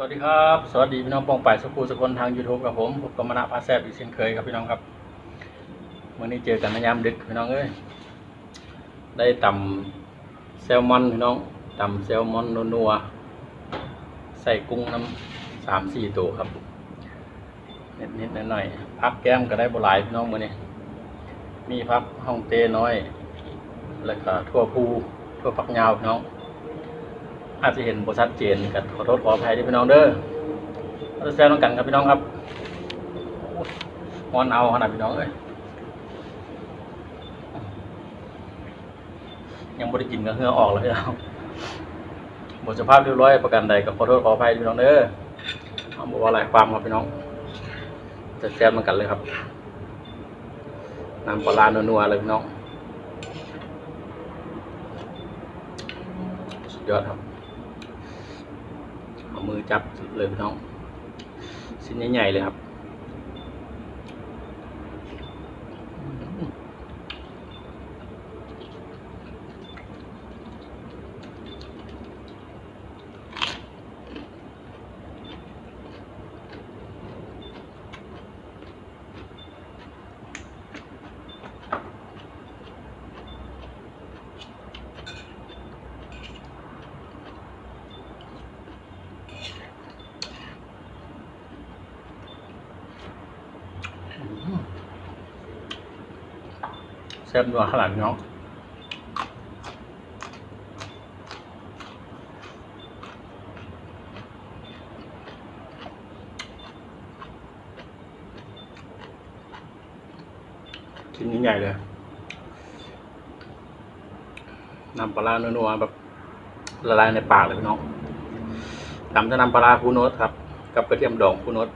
สวัสดีครับ สวัสดีพี่น้องปองป่ายสกูสกลทาง YouTube กับผมผมกมณะพาแซบอีกเช่นเคยครับพี่น้องครับวันนี้เจอกันในยามดึกพี่น้องเอ้ยได้ตำแซลมอนพี่น้องตำแซลมอนนัวๆใส่กุ้งน้ำสามสี่ตัวครับนิดนิดๆหน่อยๆพักแก้มก็ได้บหลายพี่น้องมือนี้มีพักห้องเต้น้อย แล้วก็ทั่วภูทั่วพักยาวพี่น้อง อาจจะเห็นบชัดเจนกันขอโทษขออภัยด้วยพี่น้องเด้อเราจะแซวน้องกันครับพี่น้องครับมอนเอาขนาดพี่น้องเอ้ยยังบริกินก็เหงื่อออกเลยพี่น้องหมดสภาพเรียบร้อยประกันใดก็ขอโทษขออภัยพี่น้องเด้อเอาบอกว่าหลายความครับพี่น้อง จะแซวน้องกันเลยครับน้ำปลาร้านัวๆเลยพี่น้อง สุดยอดครับ เอามือจับเลยพี่น้อง ชิ้นใหญ่ๆเลยครับ แซ่บนัวขนาดพี่น้องชิ้นใหญ่เลยน้ำปลาร้านัวๆแบบละลายในปากเลยพี่น้องตำจะนำปลาร้าคูโนตครับ กับกระเทียมดองคูโนต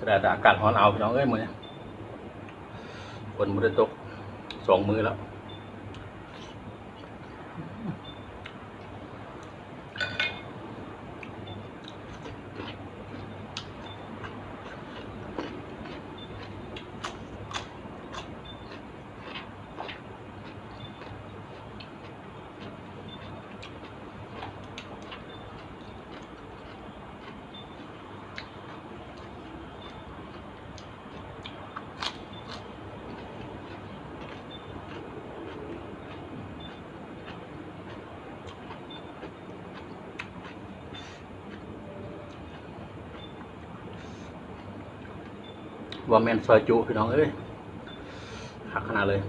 สดงอากาศร้อนเอาพี่น้องเอ้ยมือเนี่ยฝนมือตกสองมือแล้ว ว่าแมนซอยจุพี่น้องเอ้ยหักขนาดเลย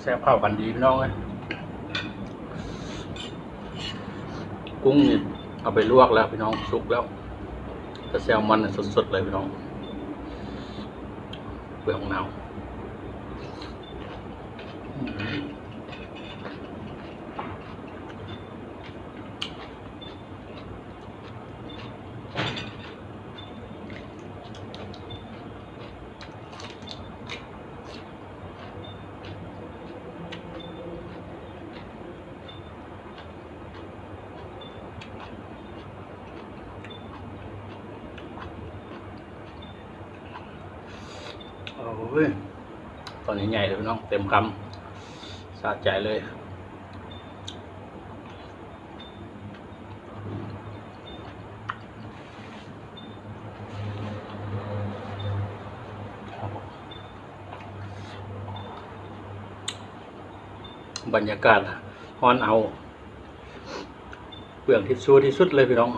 แซ่บเข้ากันดีพี่น้องเลยกุ้งนี่เอาไปลวกแล้วพี่น้องสุกแล้วแต่แซลมอนสดๆเลยพี่น้องเปลือกหนาว โอ้ยตอนนี้ใหญ่เลยพี่น้องเต็มคำสะใจเลยบรรยากาศฮอนเอาเปลืองทิชชู่ที่สุดเลยพี่น้อง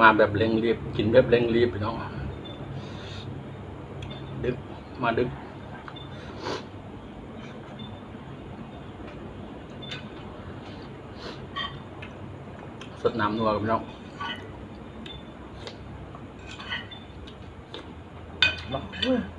มาแบบเร่งรีบ กินแบบเร่งรีบพี่น้องดึกมาดึกสดน้ำนัวกับน้องมา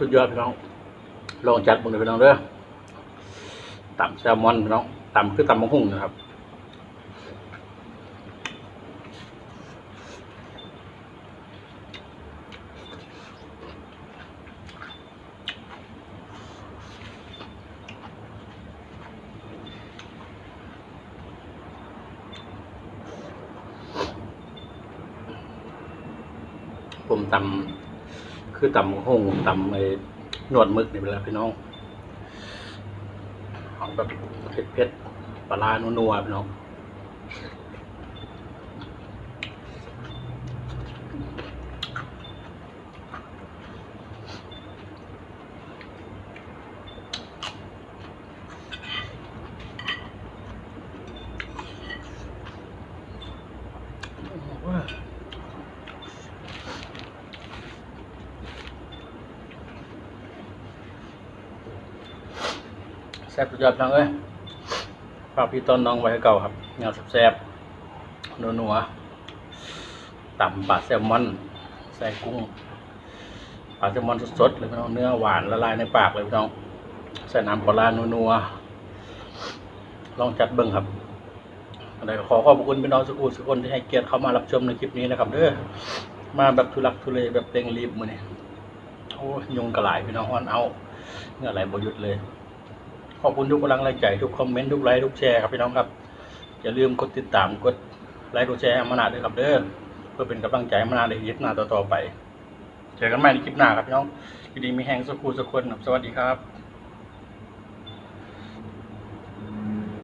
สุดยอดพี่น้องลองจัดมึงเลยพี่น้องเด้อต่ำแซลมอนพี่น้องต่ำคือต่ำมะฮุ่งนะครับผมตำ คือตำหงตำไอ้นวดมึกนี่เป็นแหละพี่น้องเอาแบบเผ็ดเผ็ดๆปลาล้านัวๆพี่น้องแซ่บสุดยอดน้องเอ้ยฝากพี่ต้นน้องไว้ให้เก่าครับแนวแซ่บๆนัวๆตำปลาแซลมอนใส่กุ้งปลาแซลมอนสดๆเลยพี่น้องเนื้อหวานละลายในปากเลยพี่น้องใส่น้ำปลาร้านัวๆลองจัดเบิ้งครับอะไรขอขอบคุณพี่น้องสุขุสุกคนที่ให้เกียรติเข้ามารับชมในคลิปนี้นะครับเด้อมาแบบทุลักทุเลแบบเร่งรีบมือนี่โอ้ยยุงกระไหลพี่น้องฮ้อนเอาเงื่อไหลบหยุดเลย ขอบคุณทุกกำลังใจทุกคอมเมนต์ทุกไลค์ทุกแชร์ครับพี่น้องครับ อย่าลืมกดติดตามกดไลค์กดแชร์มานาด้วยครับเด้อเพื่อเป็นกำลังใจมานาในคลิปหน้าต่อๆไป เจอกันใหม่ในคลิปหน้าครับพี่น้องยินดีมีแหงสักครู่สักคนครับสวัสดีครับ